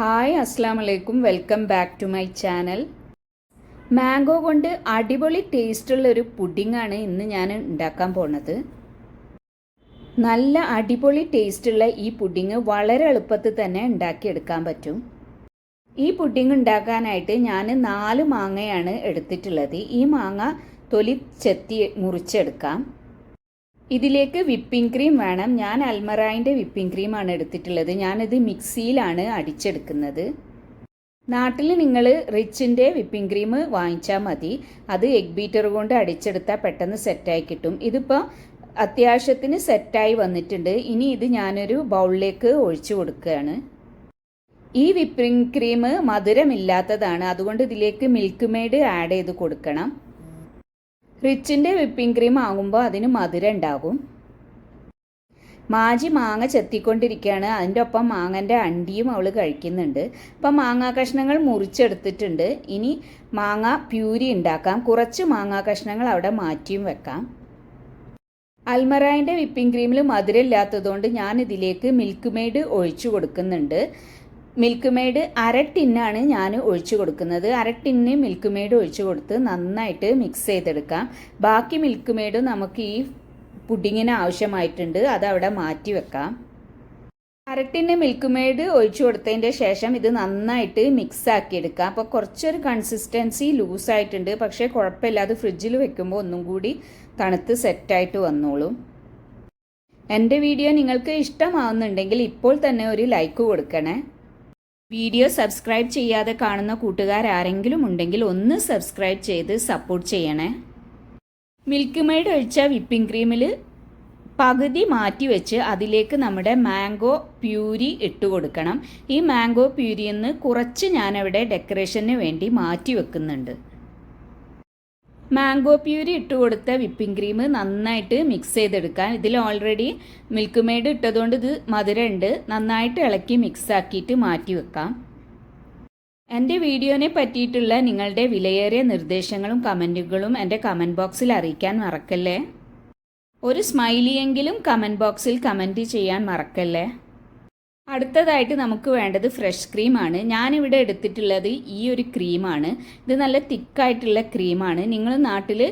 Hi അസ്സാം വലൈക്കും welcome back to my channel. Mango കൊണ്ട് അടിപൊളി ടേസ്റ്റുള്ള ഒരു പുഡിങ്ങാണ് ഇന്ന് ഞാൻ ഉണ്ടാക്കാൻ പോണത്. നല്ല അടിപൊളി ടേസ്റ്റുള്ള ഈ പുഡിങ് വളരെ എളുപ്പത്തിൽ തന്നെ ഉണ്ടാക്കിയെടുക്കാൻ പറ്റും. ഈ പുഡിങ് ഉണ്ടാക്കാനായിട്ട് ഞാൻ നാല് മാങ്ങയാണ് എടുത്തിട്ടുള്ളത്. ഈ മാങ്ങ തൊലി ചെത്തി മുറിച്ചെടുക്കാം. ഇതിലേക്ക് വിപ്പിംഗ് ക്രീം വേണം. ഞാൻ അൽമറായിന്റെ വിപ്പിംഗ് ക്രീമാണ് എടുത്തിട്ടുള്ളത്. ഞാനിത് മിക്സിയിലാണ് അടിച്ചെടുക്കുന്നത്. നാട്ടിൽ നിങ്ങൾ റിച്ചിന്റെ വിപ്പിംഗ് ക്രീം വാങ്ങിച്ചാൽ മതി. അത് എഗ് ബീറ്റർ കൊണ്ട് അടിച്ചെടുത്താൽ പെട്ടെന്ന് സെറ്റായി കിട്ടും. ഇതിപ്പോൾ അത്യാവശ്യത്തിന് സെറ്റായി വന്നിട്ടുണ്ട്. ഇനി ഇത് ഞാനൊരു ബൗളിലേക്ക് ഒഴിച്ചു കൊടുക്കുകയാണ്. ഈ വിപ്പിംഗ് ക്രീം മധുരമില്ലാത്തതാണ്. അതുകൊണ്ട് ഇതിലേക്ക് മിൽക്ക് മെയ്ഡ് ആഡ് ചെയ്ത് കൊടുക്കണം. റിച്ചിന്റെ വിപ്പിംഗ് ക്രീം ആകുമ്പോൾ അതിന് മധുരം ഉണ്ടാകും. മാജി മാങ്ങ ചെത്തിക്കൊണ്ടിരിക്കുകയാണ്. അതിന്റെ ഒപ്പം മാങ്ങന്റെ അണ്ടിയും അവൾ കഴിക്കുന്നുണ്ട്. അപ്പം മാങ്ങാ കഷ്ണങ്ങൾ മുറിച്ചെടുത്തിട്ടുണ്ട്. ഇനി മാങ്ങ പ്യൂരി ഉണ്ടാക്കാം. കുറച്ച് മാങ്ങാ കഷ്ണങ്ങൾ അവിടെ മാറ്റിയും വെക്കാം. അൽമറായിന്റെ വിപ്പിംഗ് ക്രീമിൽ മധുരം ഇല്ലാത്തതുകൊണ്ട് ഞാൻ ഇതിലേക്ക് മിൽക്ക് മെയ്ഡ് ഒഴിച്ചു കൊടുക്കുന്നുണ്ട്. മിൽക്ക് മെയ്ഡ് അര ടിന്നാണ് ഞാൻ ഒഴിച്ചു കൊടുക്കുന്നത്. അര ടിന്ന് മിൽക്ക് മെയ്ഡ് ഒഴിച്ചു കൊടുത്ത് നന്നായിട്ട് മിക്സ് ചെയ്തെടുക്കാം. ബാക്കി മിൽക്ക് മെയ്ഡ് നമുക്ക് ഈ പുഡിങ്ങിന് ആവശ്യമായിട്ടുണ്ട്. അത് അവിടെ മാറ്റി വെക്കാം. അരട്ടിന് മിൽക്ക് മെയ്ഡ് ഒഴിച്ചു കൊടുത്തതിന്റെ ശേഷം ഇത് നന്നായിട്ട് മിക്സ് ആക്കി എടുക്കാം അപ്പോൾ കുറച്ചൊരു കൺസിസ്റ്റൻസി ലൂസായിട്ടുണ്ട് പക്ഷേ കുഴപ്പമില്ല. അത് ഫ്രിഡ്ജിൽ വെക്കുമ്പോൾ ഒന്നും കൂടി തണുത്ത് സെറ്റായിട്ട് വന്നോളും. എന്റെ വീഡിയോ നിങ്ങൾക്ക് ഇഷ്ടമാവുന്നുണ്ടെങ്കിൽ ഇപ്പോൾ തന്നെ ഒരു ലൈക്ക് കൊടുക്കണേ. വീഡിയോ സബ്സ്ക്രൈബ് ചെയ്യാതെ കാണുന്ന കൂട്ടുകാർ ആരെങ്കിലും ഉണ്ടെങ്കിൽ ഒന്ന് സബ്സ്ക്രൈബ് ചെയ്ത് സപ്പോർട്ട് ചെയ്യണേ. മിൽക്ക് മെയ്ഡ് ഒഴിച്ച വിപ്പിംഗ് ക്രീമിൽ പകുതി മാറ്റി വെച്ച് അതിലേക്ക് നമ്മുടെ മാംഗോ പ്യൂരി ഇട്ട് കൊടുക്കണം. ഈ മാംഗോ പ്യൂരിയിൽ നിന്ന് കുറച്ച് ഞാനവിടെ ഡെക്കറേഷന് വേണ്ടി മാറ്റി വെക്കുന്നുണ്ട് മാംഗോ പ്യൂരി ഇട്ട് കൊടുത്ത വിപ്പിംഗ് ക്രീം നന്നായിട്ട് മിക്സ് ചെയ്തെടുക്കാൻ. ഇതിൽ ഓൾറെഡി മിൽക്ക് മെയ്ഡ് ഇട്ടതുകൊണ്ട് ഇത് മധുരമുണ്ട്. നന്നായിട്ട് ഇളക്കി മിക്സ് ആക്കിയിട്ട് മാറ്റി വെക്കാം. എന്റെ വീഡിയോനെ പറ്റിയിട്ടുള്ള നിങ്ങളുടെ വിലയേറിയ നിർദ്ദേശങ്ങളും കമന്റുകളും എന്റെ കമന്റ് ബോക്സിൽ അറിയിക്കാൻ മറക്കല്ലേ? ഒരു സ്മൈലിയെങ്കിലും കമന്റ് ബോക്സിൽ കമന്റ് ചെയ്യാൻ മറക്കല്ലേ? അടുത്തതായിട്ട് നമുക്ക് വേണ്ടത് ഫ്രഷ് ക്രീമാണ് ഞാനിവിടെ എടുത്തിട്ടുള്ളത് ഈ ഒരു ക്രീമാണ് ഇത് നല്ല തിക്കായിട്ടുള്ള ക്രീമാണ് നിങ്ങൾ നാട്ടിൽ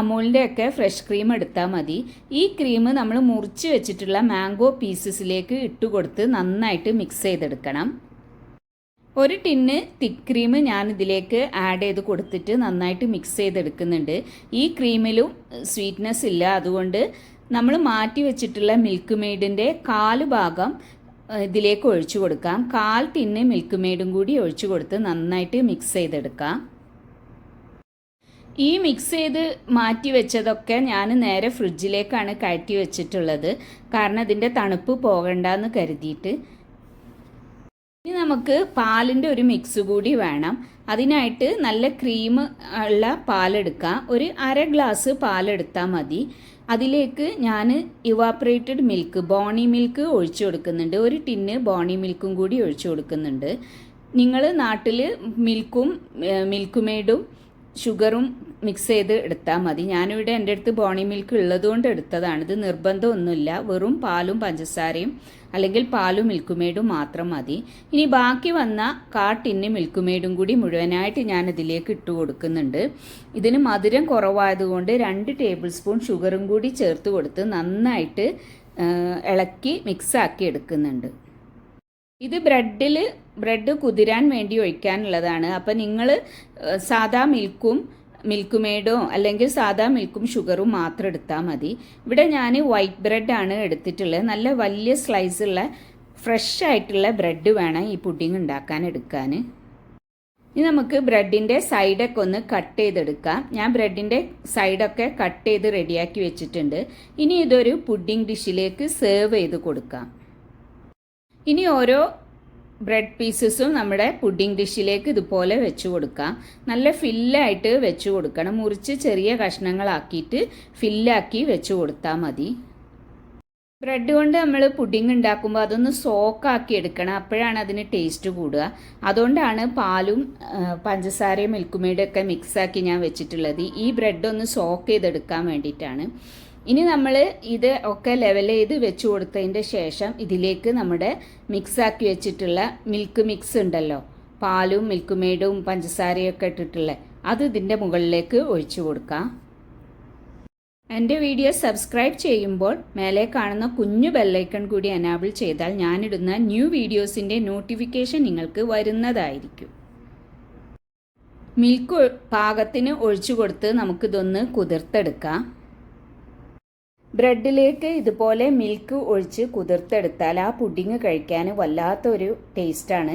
അമൂലിന്റെ ഒക്കെ ഫ്രഷ് ക്രീം എടുത്താൽ മതി. ഈ ക്രീം നമ്മൾ മുറിച്ച് വെച്ചിട്ടുള്ള മാംഗോ പീസസിലേക്ക് ഇട്ട് കൊടുത്ത് നന്നായിട്ട് മിക്സ് ചെയ്തെടുക്കണം. ഒരു ടിന്ന് തിക്ക് ക്രീം ഞാൻ ഇതിലേക്ക് ആഡ് ചെയ്ത് കൊടുത്തിട്ട് നന്നായിട്ട് മിക്സ് ചെയ്തെടുക്കുന്നുണ്ട്. ഈ ക്രീമിലും സ്വീറ്റ്നെസ് ഇല്ല. അതുകൊണ്ട് നമ്മൾ മാറ്റി വെച്ചിട്ടുള്ള മിൽക്ക് മെയ്ഡിന്റെ കാൽ ഭാഗം ഇതിലേക്ക് ഒഴിച്ചു കൊടുക്കാം. കാൽ ടിന്ന് മിൽക്ക് മെയ്ഡും കൂടി ഒഴിച്ചു കൊടുത്ത് നന്നായിട്ട് മിക്സ് ചെയ്തെടുക്കാം. ഈ മിക്സ് ചെയ്ത് മാറ്റി വെച്ചതൊക്കെ ഞാൻ നേരെ ഫ്രിഡ്ജിലേക്കാണ് കയറ്റി വെച്ചിട്ടുള്ളത്. കാരണം ഇതിന്റെ തണുപ്പ് പോകണ്ടെന്ന് കരുതിയിട്ട്. ഇനി നമുക്ക് പാലിന്റെ ഒരു മിക്സ് കൂടി വേണം. അതിനായിട്ട് നല്ല ക്രീം ഉള്ള പാലെടുക്കാം. ഒരു അര ഗ്ലാസ് പാലെടുത്താൽ മതി. അതിലേക്ക് ഞാൻ ഇവാപ്പറേറ്റഡ് മിൽക്ക് ബോണി മിൽക്ക് ഒഴിച്ചു കൊടുക്കുന്നുണ്ട്. ഒരു ടിന്ന് ബോണി മിൽക്കും കൂടി ഒഴിച്ചു കൊടുക്കുന്നുണ്ട്. നിങ്ങൾ നാട്ടിൽ മിൽക്കും മിൽക്ക് ഷുഗറും മിക്സ് ചെയ്ത് എടുത്താൽ മതി. ഞാനിവിടെ എന്റെ അടുത്ത് ബോണി മിൽക്ക് ഉള്ളതുകൊണ്ട് എടുത്തതാണ്. ഇത് നിർബന്ധമൊന്നുമില്ല. വെറും പാലും പഞ്ചസാരയും അല്ലെങ്കിൽ പാലും മിൽക്കുമേടും മാത്രം മതി. ഇനി ബാക്കി വന്ന കാട്ടിന് മിൽക്കുമേടും കൂടി മുഴുവനായിട്ട് ഞാൻ ഇതിലേക്ക് ഇട്ട് കൊടുക്കുന്നുണ്ട്. ഇതിന് മധുരം കുറവായതുകൊണ്ട് രണ്ട് ടേബിൾ സ്പൂൺ ഷുഗറും കൂടി ചേർത്ത് കൊടുത്ത് നന്നായിട്ട് ഇളക്കി മിക്സാക്കി എടുക്കുന്നുണ്ട്. ഇത് ബ്രെഡിൽ ബ്രെഡ് കുതിരാൻ വേണ്ടി ഒഴിക്കാനുള്ളതാണ്. അപ്പോൾ നിങ്ങൾ സാധാ മിൽക്കും മിൽക്ക് മെയ്ഡോ അല്ലെങ്കിൽ സാധാ മിൽക്കും ഷുഗറും മാത്രം എടുത്താൽ മതി. ഇവിടെ ഞാൻ വൈറ്റ് ബ്രെഡാണ് എടുത്തിട്ടുള്ളത്. നല്ല വലിയ സ്ലൈസുള്ള ഫ്രഷ് ആയിട്ടുള്ള ബ്രെഡ് വേണം ഈ പുഡിംഗ് ഉണ്ടാക്കാൻ എടുക്കാൻ ഇനി നമുക്ക് ബ്രെഡിന്റെ സൈഡൊക്കെ ഒന്ന് കട്ട് ചെയ്തെടുക്കാം. ഞാൻ ബ്രെഡിന്റെ സൈഡൊക്കെ കട്ട് ചെയ്ത് റെഡിയാക്കി വെച്ചിട്ടുണ്ട്. ഇനി ഇതൊരു പുഡിംഗ് ഡിഷിലേക്ക് സെർവ് ചെയ്ത് കൊടുക്കാം. ഇനി ഓരോ ബ്രെഡ് പീസസും നമ്മുടെ പുഡിംഗ് ഡിഷിലേക്ക് ഇതുപോലെ വെച്ച് കൊടുക്കാം. നല്ല ഫില്ലായിട്ട് വെച്ച് കൊടുക്കണം. മുറിച്ച് ചെറിയ കഷ്ണങ്ങളാക്കിയിട്ട് ഫില്ലാക്കി വെച്ച് കൊടുത്താൽ മതി. ബ്രെഡ് കൊണ്ട് നമ്മൾ പുഡിംഗ് ഉണ്ടാക്കുമ്പോൾ അതൊന്ന് സോക്കാക്കി എടുക്കണം. അപ്പോഴാണ് അതിന് ടേസ്റ്റ് കൂടുക. അതുകൊണ്ടാണ് പാലും പഞ്ചസാരയും മിൽക്കുമേഡൊക്കെ മിക്സാക്കി ഞാൻ വെച്ചിട്ടുള്ളത്. ഈ ബ്രെഡ് ഒന്ന് സോക്ക് ചെയ്തെടുക്കാൻ വേണ്ടിയിട്ടാണ്. ഇനി നമ്മൾ ഇത് ഒക്കെ ലെവൽ ചെയ്ത് വെച്ച് കൊടുത്തതിന്റെ ശേഷം ഇതിലേക്ക് നമ്മുടെ മിക്സാക്കി വെച്ചിട്ടുള്ള മിൽക്ക് മിക്സ് ഉണ്ടല്ലോ. പാലും മിൽക്ക് മെയ്ഡും പഞ്ചസാരയൊക്കെ ഇട്ടിട്ടുള്ള അത് ഇതിന്റെ മുകളിലേക്ക് ഒഴിച്ചു കൊടുക്കാം. എന്റെ വീഡിയോ സബ്സ്ക്രൈബ് ചെയ്യുമ്പോൾ മേലെ കാണുന്ന കുഞ്ഞു ബെല്ലൈക്കൺ കൂടി എനാബിൾ ചെയ്താൽ ഞാനിടുന്ന ന്യൂ വീഡിയോസിന്റെ നോട്ടിഫിക്കേഷൻ നിങ്ങൾക്ക് വരുന്നതായിരിക്കും. മിൽക്ക് പാകത്തിന് ഒഴിച്ചു കൊടുത്ത് നമുക്കിതൊന്ന് കുതിർത്തെടുക്കാം. ബ്രെഡിലേക്ക് ഇതുപോലെ മിൽക്ക് ഒഴിച്ച് കുതിർത്തെടുത്താൽ ആ പുഡിങ് കഴിക്കാൻ വല്ലാത്തൊരു ടേസ്റ്റാണ്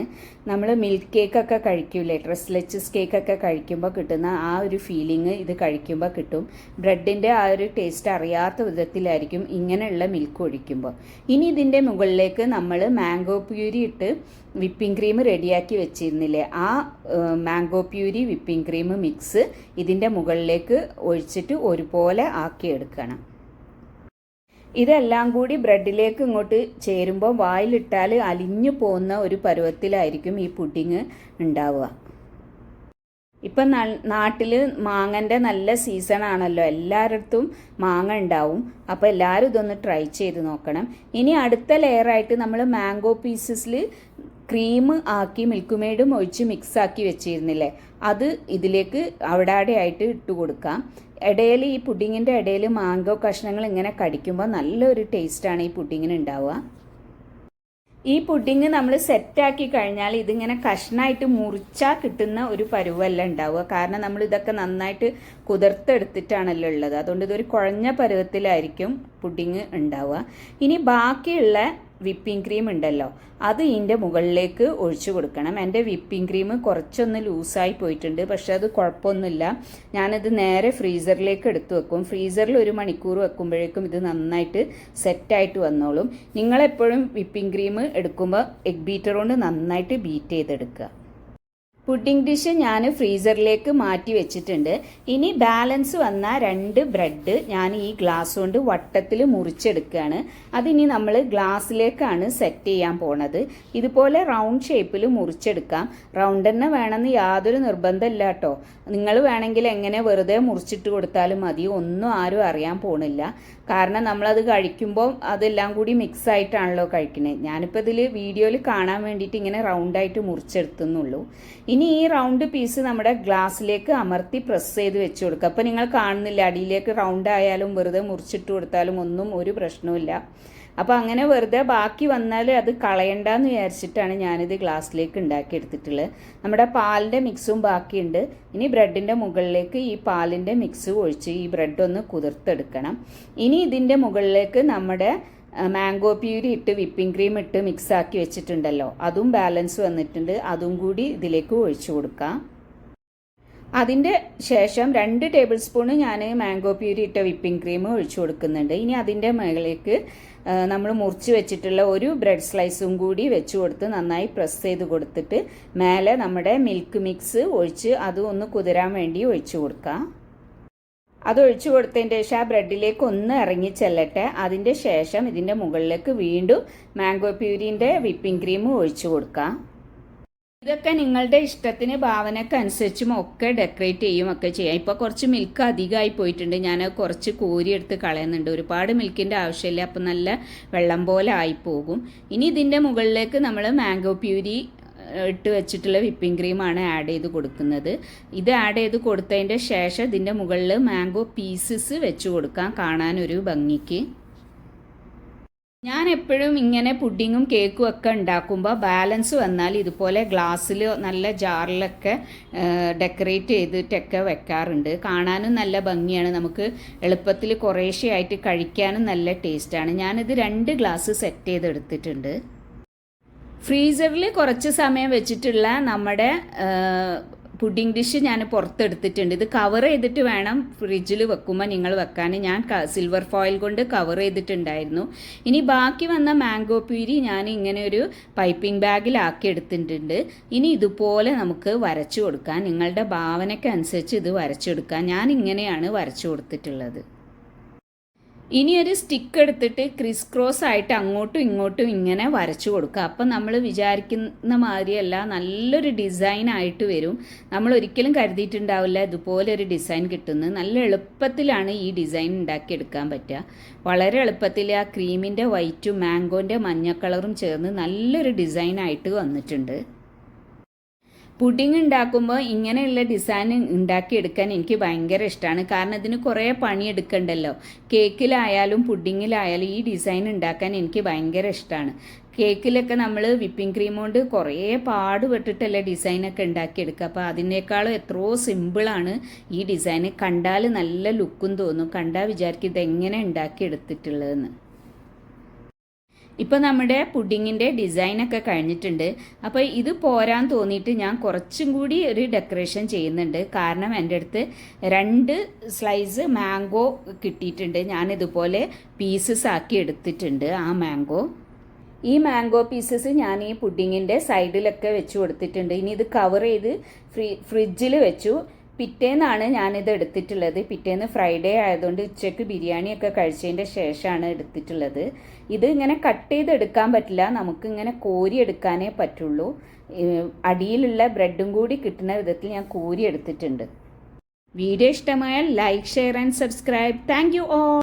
നമ്മൾ മിൽക്ക് കേക്കൊക്കെ കഴിക്കൂലേ? ഡ്രസ്ലെച്ചസ് കേക്കൊക്കെ കഴിക്കുമ്പോൾ കിട്ടുന്ന ആ ഒരു ഫീലിംഗ് ഇത് കഴിക്കുമ്പോൾ കിട്ടും. ബ്രെഡിന്റെ ആ ഒരു ടേസ്റ്റ് അറിയാത്ത വിധത്തിലായിരിക്കും ഇങ്ങനെയുള്ള മിൽക്ക് ഒഴിക്കുമ്പോൾ. ഇനി ഇതിന്റെ മുകളിലേക്ക് നമ്മൾ മാംഗോ പ്യൂരി ഇട്ട് വിപ്പിംഗ് ക്രീം റെഡിയാക്കി വെച്ചിരുന്നില്ലേ? ആ mango puree whipping cream mix ഇതിന്റെ മുകളിലേക്ക് ഒഴിച്ചിട്ട് ഒരുപോലെ ആക്കിയെടുക്കണം. ഇതെല്ലാം കൂടി ബ്രെഡിലേക്ക് ഇങ്ങോട്ട് ചേരുമ്പോൾ വായിലിട്ടാൽ അലിഞ്ഞു പോകുന്ന ഒരു പരുവത്തിലായിരിക്കും ഈ പുഡിങ് ഉണ്ടാവുക. ഇപ്പം നാട്ടിൽ മാങ്ങന്റെ നല്ല സീസൺ ആണല്ലോ. എല്ലായിടത്തും മാങ്ങ ഉണ്ടാവും. അപ്പോൾ എല്ലാവരും ഇതൊന്ന് ട്രൈ ചെയ്ത് നോക്കണം. ഇനി അടുത്ത ലെയറായിട്ട് നമ്മൾ മാംഗോ പീസസിൽ ക്രീം ആക്കി മിൽക്ക് മെയ്ഡും ഒഴിച്ച് മിക്സ് ആക്കി വെച്ചിരുന്നില്ലേ? അത് ഇതിലേക്ക് അവിടെ ആയിട്ട് ഇട്ട് കൊടുക്കാം. ഇടയിൽ ഈ പുഡിങ്ങിന്റെ ഇടയിൽ മാങ്കോ കഷ്ണങ്ങൾ ഇങ്ങനെ കടിക്കുമ്പോൾ നല്ലൊരു ടേസ്റ്റാണ് ഈ പുഡിങ്ങിന് ഉണ്ടാവുക ഈ പുഡിങ് നമ്മൾ സെറ്റാക്കി കഴിഞ്ഞാൽ ഇതിങ്ങനെ കഷ്ണമായിട്ട് മുറിച്ചാൽ കിട്ടുന്ന ഒരു പരുവല്ല ഉണ്ടാവുക കാരണം നമ്മൾ ഇതൊക്കെ നന്നായിട്ട് കുതിർത്തെടുത്തിട്ടാണല്ലോ ഉള്ളത് അതുകൊണ്ട് ഇതൊരു കുഴഞ്ഞ പരുവത്തിലായിരിക്കും പുഡിങ് ഉണ്ടാവുക ഇനി ബാക്കിയുള്ള വിപ്പിംഗ് ക്രീം ഉണ്ടല്ലോ. അത് ഇതിന്റെ മുകളിലേക്ക് ഒഴിച്ചു കൊടുക്കണം. എന്റെ വിപ്പിംഗ് ക്രീം കുറച്ചൊന്ന് ലൂസായി പോയിട്ടുണ്ട്. പക്ഷേ അത് കുഴപ്പമൊന്നുമില്ല. ഞാനത് നേരെ ഫ്രീസറിലേക്ക് എടുത്തു വെക്കും. ഫ്രീസറിൽ ഒരു മണിക്കൂർ വെക്കുമ്പോഴേക്കും ഇത് നന്നായിട്ട് സെറ്റായിട്ട് വന്നോളും. നിങ്ങളെപ്പോഴും വിപ്പിംഗ് ക്രീം എടുക്കുമ്പോൾ എഗ് ബീറ്റർ കൊണ്ട് നന്നായിട്ട് ബീറ്റ് ചെയ്തെടുക്കുക. പുഡിംഗ് ഡിഷ് ഞാൻ ഫ്രീസറിലേക്ക് മാറ്റി വെച്ചിട്ടുണ്ട്. ഇനി ബാലൻസ് വന്ന രണ്ട് ബ്രെഡ് ഞാൻ ഈ ഗ്ലാസ് കൊണ്ട് വട്ടത്തിൽ മുറിച്ചെടുക്കുകയാണ്. അതിനി നമ്മൾ ഗ്ലാസ്സിലേക്കാണ് സെറ്റ് ചെയ്യാൻ പോണത്. ഇതുപോലെ റൗണ്ട് ഷേപ്പിൽ മുറിച്ചെടുക്കാം. റൗണ്ട് തന്നെ വേണമെന്ന് യാതൊരു നിർബന്ധമില്ല കേട്ടോ. നിങ്ങൾ വേണമെങ്കിൽ എങ്ങനെ വെറുതെ മുറിച്ചിട്ട് കൊടുത്താലും മതി. ഒന്നും ആരും അറിയാൻ പോണില്ല. കാരണം നമ്മളത് കഴിക്കുമ്പോൾ അതെല്ലാം കൂടി മിക്സ് ആയിട്ടാണല്ലോ കഴിക്കുന്നത് ഞാനിപ്പോൾ ഇതിൽ വീഡിയോയിൽ കാണാൻ വേണ്ടിയിട്ട് ഇങ്ങനെ റൗണ്ടായിട്ട് മുറിച്ചെടുത്തുന്നുള്ളൂ. ഇനി ഈ റൗണ്ട് പീസ് നമ്മുടെ ഗ്ലാസ്സിലേക്ക് അമർത്തി പ്രസ് ചെയ്ത് വെച്ച് കൊടുക്കുക അപ്പോൾ നിങ്ങൾ കാണുന്നില്ല അടിയിലേക്ക് റൗണ്ട് ആയാലും വെറുതെ മുറിച്ചിട്ട് കൊടുത്താലും ഒന്നും ഒരു പ്രശ്നവുമില്ല അപ്പോൾ അങ്ങനെ വെറുതെ ബാക്കി വന്നാൽ അത് കളയണ്ടെന്ന് വിചാരിച്ചിട്ടാണ് ഞാനിത് ഗ്ലാസ്സിലേക്ക് ഉണ്ടാക്കിയെടുത്തിട്ടുള്ളത് നമ്മുടെ പാലിന്റെ മിക്സും ബാക്കിയുണ്ട്. ഇനി ബ്രെഡിന്റെ മുകളിലേക്ക് ഈ പാലിന്റെ മിക്സ് ഒഴിച്ച് ഈ ബ്രെഡ് ഒന്ന് കുതിർത്തെടുക്കണം. ഇനി ഇതിന്റെ മുകളിലേക്ക് നമ്മുടെ മാംഗോ പ്യൂരി ഇട്ട് വിപ്പിംഗ് ക്രീം ഇട്ട് മിക്സ് ആക്കി വെച്ചിട്ടുണ്ടല്ലോ. അതും ബാലൻസ് വന്നിട്ടുണ്ട്. അതും കൂടി ഇതിലേക്ക് ഒഴിച്ചു കൊടുക്കാം. അതിന്റെ ശേഷം രണ്ട് ടേബിൾ സ്പൂണ് ഞാൻ മാംഗോ പ്യൂരി ഇട്ട വിപ്പിംഗ് ക്രീം ഒഴിച്ചു കൊടുക്കുന്നുണ്ട്. ഇനി അതിന്റെ മുകളിലേക്ക് നമ്മൾ മുറിച്ച് വെച്ചിട്ടുള്ള ഒരു ബ്രെഡ് സ്ലൈസും കൂടി വെച്ച് കൊടുത്ത് നന്നായി പ്രസ് ചെയ്ത് കൊടുത്തിട്ട് മേലെ നമ്മുടെ മിൽക്ക് മിക്സ് ഒഴിച്ച് അതും ഒന്ന് കുതിരാൻ വേണ്ടി ഒഴിച്ചു കൊടുക്കാം. അത് ഒഴിച്ചു കൊടുത്തതിന്റെ ശേഷം ആ ബ്രെഡിലേക്ക് ഒന്ന് ഇറങ്ങി ചെല്ലട്ടെ. അതിന്റെ ശേഷം ഇതിന്റെ മുകളിലേക്ക് വീണ്ടും മാംഗോ പ്യൂരിന്റെ വിപ്പിംഗ് ക്രീം ഒഴിച്ചു കൊടുക്കാം. ഇതൊക്കെ നിങ്ങളുടെ ഇഷ്ടത്തിന് ഭാവനക്ക് അനുസരിച്ചും ഒക്കെ ഡെക്കറേറ്റ് ചെയ്യും ഒക്കെ ചെയ്യാം. ഇപ്പോൾ കുറച്ച് മിൽക്ക് അധികമായി പോയിട്ടുണ്ട്. ഞാൻ കുറച്ച് കോരിയെടുത്ത് കളയുന്നുണ്ട്. ഒരുപാട് മിൽക്കിന്റെ ആവശ്യമില്ല. അപ്പം നല്ല വെള്ളം പോലെ ആയി പോകും. ഇനി ഇതിന്റെ മുകളിലേക്ക് നമ്മൾ മാംഗോ പ്യൂരി ഇട്ട് വെച്ചിട്ടുള്ള വിപ്പിംഗ് ക്രീമാണ് ആഡ് ചെയ്ത് കൊടുക്കുന്നത്. ഇത് ആഡ് ചെയ്ത് കൊടുത്തതിന്റെ ശേഷം ഇതിന്റെ മുകളിൽ മാംഗോ പീസസ് വെച്ച് കൊടുക്കാം. കാണാനൊരു ഭംഗിക്ക്. ഞാൻ എപ്പോഴും ഇങ്ങനെ പുഡിങ്ങും കേക്കും ഒക്കെ ഉണ്ടാക്കുമ്പോൾ ബാലൻസ് വന്നാൽ ഇതുപോലെ ഗ്ലാസ്സിൽ നല്ല ജാറിലൊക്കെ ഡെക്കറേറ്റ് ചെയ്തിട്ടൊക്കെ വെക്കാറുണ്ട്. കാണാനും നല്ല ഭംഗിയാണ്. നമുക്ക് എളുപ്പത്തിൽ കുറേശ്ശെയായിട്ട് കഴിക്കാനും നല്ല ടേസ്റ്റാണ്. ഞാനിത് രണ്ട് ഗ്ലാസ് സെറ്റ് ചെയ്തെടുത്തിട്ടുണ്ട്. ഫ്രീസറിൽ കുറച്ച് സമയം വെച്ചിട്ടുള്ള നമ്മുടെ പുഡിംഗ് ഡിഷ് ഞാൻ പുറത്തെടുത്തിട്ടുണ്ട്. ഇത് കവർ ചെയ്തിട്ട് വേണം ഫ്രിഡ്ജിൽ വെക്കുമ്പോൾ നിങ്ങൾ വെക്കാൻ. ഞാൻ സിൽവർ ഫോയിൽ കൊണ്ട് കവർ ചെയ്തിട്ടുണ്ടായിരുന്നു. ഇനി ബാക്കി വന്ന മാംഗോ പ്യൂരി ഞാൻ ഇങ്ങനെ ഒരു പൈപ്പിംഗ് ബാഗിലാക്കി എടുത്തിട്ടുണ്ട്. ഇനി ഇതുപോലെ നമുക്ക് വരച്ചു കൊടുക്കാം. നിങ്ങളുടെ ഭാവനയ്ക്ക് അനുസരിച്ച് ഇത് വരച്ചെടുക്കാം ഞാൻ ഇങ്ങനെയാണ് വരച്ചു കൊടുത്തിട്ടുള്ളത്. ഇനി ഒരു സ്റ്റിക്ക് എടുത്തിട്ട് ക്രിസ് ക്രോസ് ആയിട്ട് അങ്ങോട്ടും ഇങ്ങോട്ടും ഇങ്ങനെ വരച്ചു കൊടുക്കുക. അപ്പം നമ്മൾ വിചാരിക്കുന്ന മാതിരിയല്ല നല്ലൊരു ഡിസൈൻ ആയിട്ട് വരും. നമ്മൾ ഒരിക്കലും കരുതിയിട്ടുണ്ടാവില്ല ഇതുപോലൊരു ഡിസൈൻ കിട്ടുന്നത് നല്ല എളുപ്പത്തിലാണ് ഈ ഡിസൈൻ ഉണ്ടാക്കിയെടുക്കാൻ പറ്റുക. വളരെ എളുപ്പത്തിൽ ആ ക്രീമിന്റെ വൈറ്റും മാംഗോന്റെ മഞ്ഞ കളറും ചേർന്ന് നല്ലൊരു ഡിസൈൻ ആയിട്ട് വന്നിട്ടുണ്ട്. പുഡിംഗ് ഉണ്ടാക്കുമ്പോൾ ഇങ്ങനെയുള്ള ഡിസൈൻ ഉണ്ടാക്കിയെടുക്കാൻ എനിക്ക് ഭയങ്കര ഇഷ്ടമാണ് കാരണം ഇതിന് കുറേ പണിയെടുക്കണ്ടല്ലോ കേക്കിലായാലും പുഡിങ്ങിലായാലും ഈ ഡിസൈൻ ഉണ്ടാക്കാൻ എനിക്ക് ഭയങ്കര ഇഷ്ടമാണ് കേക്കിലൊക്കെ നമ്മൾ വിപ്പിംഗ് ക്രീം കൊണ്ട് കുറേ പാടുപെട്ടിട്ടല്ലേ ഡിസൈനൊക്കെ ഉണ്ടാക്കിയെടുക്കുക അപ്പോൾ അതിനേക്കാളും എത്രയോ സിമ്പിളാണ് ഈ ഡിസൈൻ കണ്ടാൽ നല്ല ലുക്കും തോന്നും. കണ്ടാൽ വിചാരിക്കും ഇതെങ്ങനെ ഉണ്ടാക്കിയെടുത്തിട്ടുള്ളതെന്ന് ഇപ്പോൾ നമ്മുടെ പുഡിങ്ങിന്റെ ഡിസൈനൊക്കെ കഴിഞ്ഞിട്ടുണ്ട്. അപ്പോൾ ഇത് പോരാൻ തോന്നിയിട്ട് ഞാൻ കുറച്ചും കൂടി ഒരു ഡെക്കറേഷൻ ചെയ്യുന്നുണ്ട്. കാരണം എന്റെ അടുത്ത് രണ്ട് സ്ലൈസ് മാംഗോ കിട്ടിയിട്ടുണ്ട്. ഞാൻ ഇതുപോലെ പീസസ് ആക്കി എടുത്തിട്ടുണ്ട് ആ മാംഗോ. ഈ മാംഗോ പീസസ് ഞാൻ ഈ പുഡിങ്ങിന്റെ സൈഡിലൊക്കെ വെച്ച് കൊടുത്തിട്ടുണ്ട്. ഇനി ഇത് കവർ ചെയ്ത് ഫ്രീ ഫ്രിഡ്ജിൽ വെച്ചു. പിറ്റേന്നാണ് ഞാനിത് എടുത്തിട്ടുള്ളത്. പിറ്റേന്ന് ഫ്രൈഡേ ആയതുകൊണ്ട് ഉച്ചയ്ക്ക് ബിരിയാണിയൊക്കെ കഴിച്ചതിന്റെ ശേഷമാണ് എടുത്തിട്ടുള്ളത്. ഇത് ഇങ്ങനെ കട്ട് ചെയ്ത് എടുക്കാൻ പറ്റില്ല. നമുക്ക് ഇങ്ങനെ കോരി എടുക്കാനേ പറ്റുള്ളൂ. അടിയിലുള്ള ബ്രെഡും കൂടി കിട്ടുന്ന വിധത്തിൽ ഞാൻ കോരി എടുത്തിട്ടുണ്ട്. വീഡിയോ ഇഷ്ടമായാൽ like share and subscribe thank you all